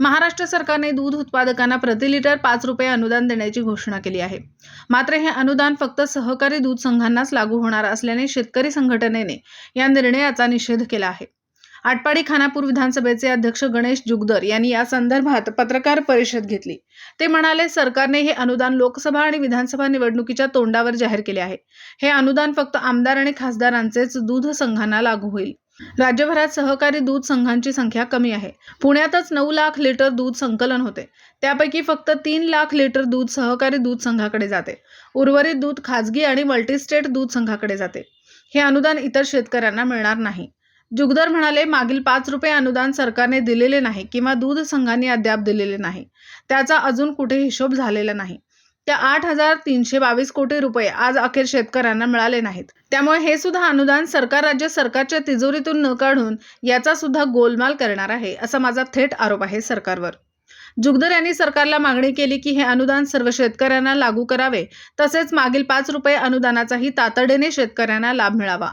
महाराष्ट्र सरकारने दूध उत्पादकांना प्रति लिटर पाच रुपये अनुदान देण्याची घोषणा केली आहे. मात्र हे अनुदान फक्त सहकारी दूध संघांनाच लागू होणार असल्याने शेतकरी संघटनेने या निर्णयाचा निषेध केला आहे. आटपाडी खानापूर विधानसभेचे अध्यक्ष गणेश जुगदर यांनी या संदर्भात पत्रकार परिषद घेतली. ते म्हणाले सरकारने हे अनुदान लोकसभा आणि विधानसभा निवडणुकीच्या तोंडावर जाहीर केले आहे. हे अनुदान फक्त आमदार आणि खासदारांचेच दूध संघांना लागू होईल. राज्यभरात सहकारी दूध संघांची संख्या कमी आहे. पुण्यातच नऊ लाख लिटर दूध संकलन होते. त्यापैकी फक्त तीन लाख लिटर दूध सहकारी दूध संघाकडे जाते. उर्वरित दूध खाजगी आणि मल्टीस्टेट दूध संघाकडे जाते. हे अनुदान इतर शेतकऱ्यांना मिळणार नाही. जुगदर म्हणाले मागील पाच रुपये अनुदान सरकारने दिलेले नाही किंवा दूध संघांनी अद्याप दिलेले नाही. त्याचा अजून कुठे हिशोब झालेला नाही. त्या आठ हजार तीनशे बावीस कोटी रुपये आज अखेर शेतकऱ्यांना मिळाले नाहीत. त्यामुळे हे सुद्धा अनुदान सरकार राज्य सरकारच्या तिजोरीतून न काढून याचा सुद्धा गोलमाल करणार आहे असा माझा थेट आरोप आहे सरकारवर. जुगदर यांनी सरकारला मागणी केली की हे अनुदान सर्व शेतकऱ्यांना लागू करावे तसेच मागील पाच रुपये अनुदानाचाही तातडीने शेतकऱ्यांना लाभ मिळावा.